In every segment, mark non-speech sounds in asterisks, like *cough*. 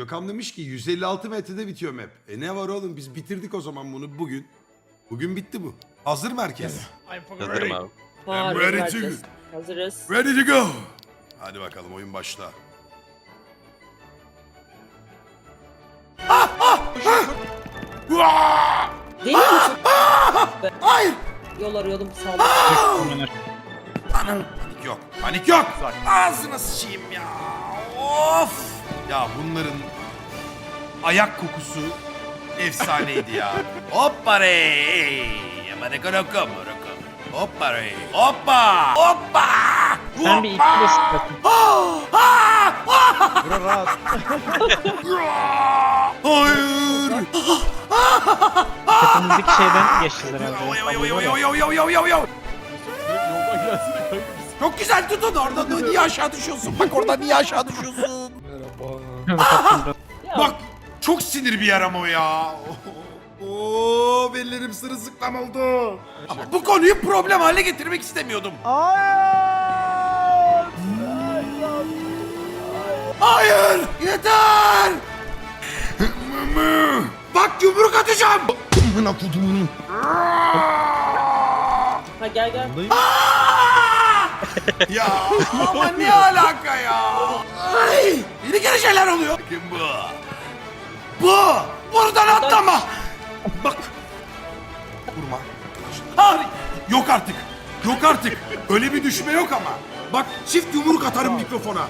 Gökhan demiş ki 156 metrede bitiyor map. E ne var oğlum biz bitirdik o zaman bunu bugün. Bugün bitti bu. Hazır mı herkes? Hazırım abi. Var, ready to- vereceğiz. Hazırız. Ready to go. Hadi bakalım oyun başla. Ah! Değil mi? Hayır. Yol arıyordum sağ ol. Panik yok. Panik yok. Ağzına sıçayım ya. Of. Ya bunların ayak kokusu efsaneydi ya. *laughs* Hoppa re. Yamane koroko moroko. Hoppa re. Hoppa. Hoppa. Sen bir ikili sıkıntı. Bura rahat. *laughs* Hayır. Tepemizdeki şeyden geçtiler Oy, oy, herhalde. oy, oy, oy, oy, oy, oy, oy. Yoldan gelsene kanka biz. Çok güzel tutun orada niye aşağı düşüyorsun? Bak orada niye aşağı düşüyorsun? *laughs* Bak çok sinir bir yer ama o ya. *laughs* Oo bellerim sırılsıklam oldu. Ama bu konuyu problem hale getirmek istemiyordum. Hayır yeter. *laughs* Bak yumruk atacağım. Amına kodumunun. Ha gel gel. *laughs* ya ama ne alaka ya? Ay, yeni gene şeyler oluyor. Kim bu? Bu! Buradan atlama! Bak! Vurma. Hayır! Yok artık. Yok artık. Öyle bir düşme yok ama. Bak çift yumruk atarım mikrofona.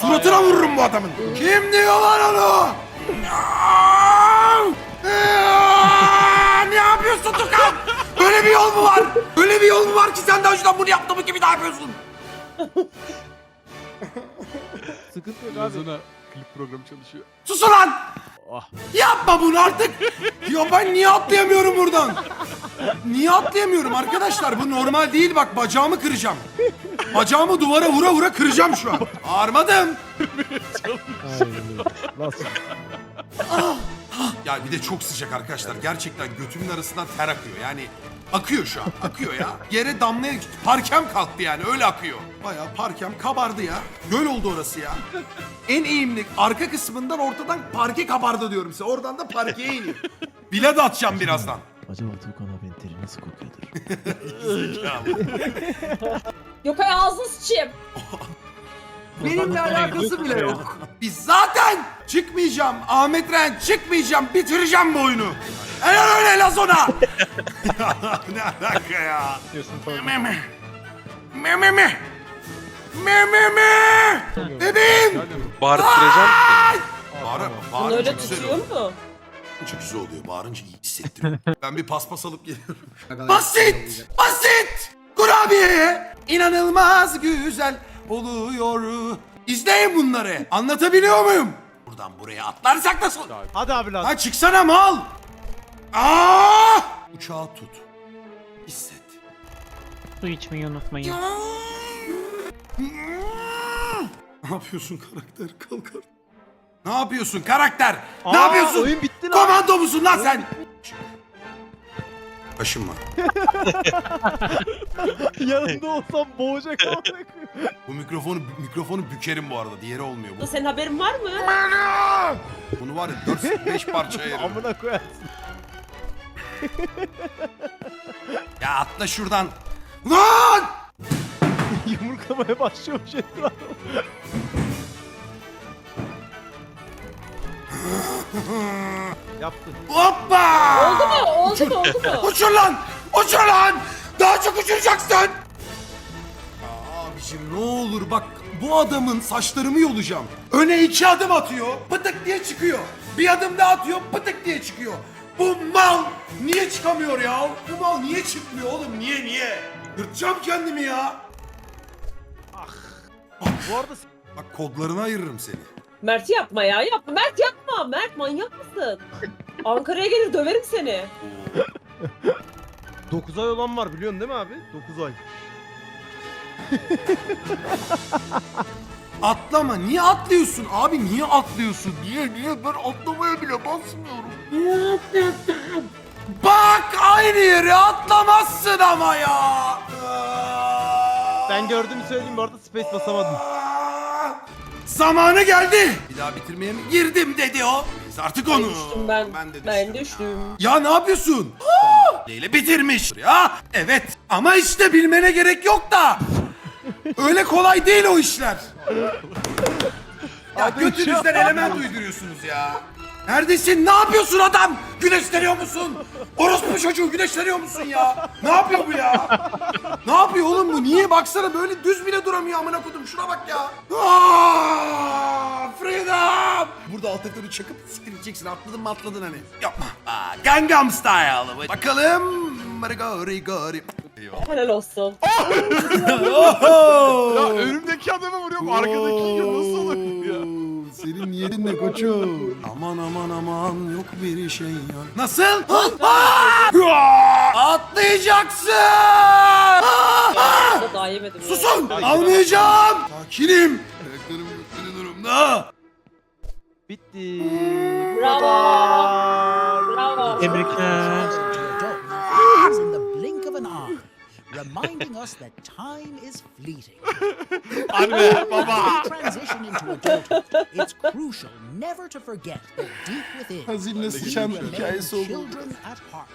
Suratına vururum bu adamın. Kim diyor lan onu? Ne yapıyorsun Tukan? Böyle bir yol mu var? Böyle bir yol mu var ki sen daha önceden bunu yaptığımı gibi daha yapıyorsun? Sıkıntı yok abi. Sonra klip programı çalışıyor. Sus ulan! Ah. Yapma bunu artık. Ya ben niye atlayamıyorum buradan? Niye atlayamıyorum arkadaşlar? Bu normal değil bak bacağımı kıracağım. Bacağımı duvara vura vura kıracağım şu an. Ağrımadım. Nasıl? Ya bir de çok sıcak arkadaşlar. Gerçekten götümün arasından ter akıyor. Yani akıyor şu an. Akıyor ya. Yere damlaya parkem kalktı yani öyle akıyor. Bayağı parkem kabardı ya. Göl oldu orası ya. En eğimli arka kısmından ortadan parke kabardı diyorum size. Oradan da parkeye iniyor. Bile atacağım birazdan. Acaba Tuğkan abinin teri nasıl kokuyordur? *laughs* Yok ay ağzını sıçayım. Benimle alakası bile yok. Biz zaten çıkmayacağım. Ahmet Ren çıkmayacağım. Bitireceğim bu oyunu. Helal öyle Lazona. *laughs* ne alaka ya? Diyorsun tabii. Me me. Me me. Bebeğim. Bağırttıracağım. Bağıra, Bunu bağırınca öyle güzel tutuyor oluyor. mu? Çok güzel oluyor. Bağırınca iyi hissettiriyor. *laughs* ben bir paspas alıp geliyorum. basit! Basit! Kurabiyeye inanılmaz güzel oluyor. İzleyin bunları. Anlatabiliyor muyum? Buradan buraya atlarsak nasıl? Hadi abi lan. Ha çıksana mal! Aa! Uçağı tut. Hisset. Su içmeyi unutmayın. Ne yapıyorsun karakter? Kalk artık. Ne yapıyorsun karakter? Aa, ne yapıyorsun? oyun bitti lan. Komando musun lan sen? Kaşınma. *laughs* *laughs* Yanında olsam boğacak ama. *laughs* Bu mikrofonu mikrofonu bükerim bu arada. Diğeri olmuyor bu. Senin haberin var mı? Bunu var ya 4 5 *laughs* parça ayırırım. Amına koyarsın. Ya atla şuradan. Lan! Yumruklamaya başlıyormuş etrafı. Yaptın. Hoppa! Oldu mu? Oldu mu? Oldu mu? Uçur lan! Uçur lan! Daha çok uçuracaksın! Abicim ne olur bak bu adamın saçlarımı yolacağım. Öne iki adım atıyor, pıtık diye çıkıyor. Bir adım daha atıyor, pıtık diye çıkıyor. Bu mal niye çıkamıyor ya? Bu mal niye çıkmıyor oğlum? Niye niye? Yırtacağım kendimi ya. Bu arada Bak kodlarını ayırırım seni. Mert yapma ya yapma. Mert yapma. Mert manyak mısın? *laughs* Ankara'ya gelir döverim seni. 9 ay olan var biliyorsun değil mi abi? 9 ay. *laughs* Atlama. Niye atlıyorsun? Abi niye atlıyorsun? Niye niye? Ben atlamaya bile basmıyorum. Niye atlıyorsun? Bak aynı yere atlamazsın ama ya. Ben gördüğümü söyleyeyim bu arada space basamadım. Zamanı geldi. Bir daha bitirmeye mi girdim dedi o. Biz artık onu. Düştüm ben. Ben de Ben düştüm. düştüm. Ya ne yapıyorsun? Neyle bitirmiş? Ya evet ama işte bilmene gerek yok da. Öyle kolay değil o işler. Ya götünüzden element uyduruyorsunuz ya. Neredesin? Ne yapıyorsun adam? Güneşleniyor musun? Orospu çocuğu güneşleniyor musun ya? Ne yapıyor bu ya? Ne yapıyor oğlum bu? Niye baksana böyle düz bile duramıyor amına kodum. Şuna bak ya. Aa, freedom. Burada alt F4'ü çakıp siktir gideceksin. Atladın mı atladın hani. Yapma. Aa, Gangnam Style. Bakalım. Marigori gori. Eyvallah. Helal olsun. *laughs* Ya önümdeki adamı vuruyorum arkadaki yiyor nasıl olur ya? Senin niyetin ne koçum? Aman aman aman yok bir şey ya. Nasıl? Atlayacaksın! Da daha yemedim. ya. Susun! Almayacağım! Sakinim. Ayaklarım kötü durumda. Bitti. Bravo. Bravo. Tebrikler. Adults in the blink of an eye, reminding us that time is fleeting. Anne baba. Transition into adulthood, it's crucial never to forget that deep within, Hazinle we sıçan remain children at heart.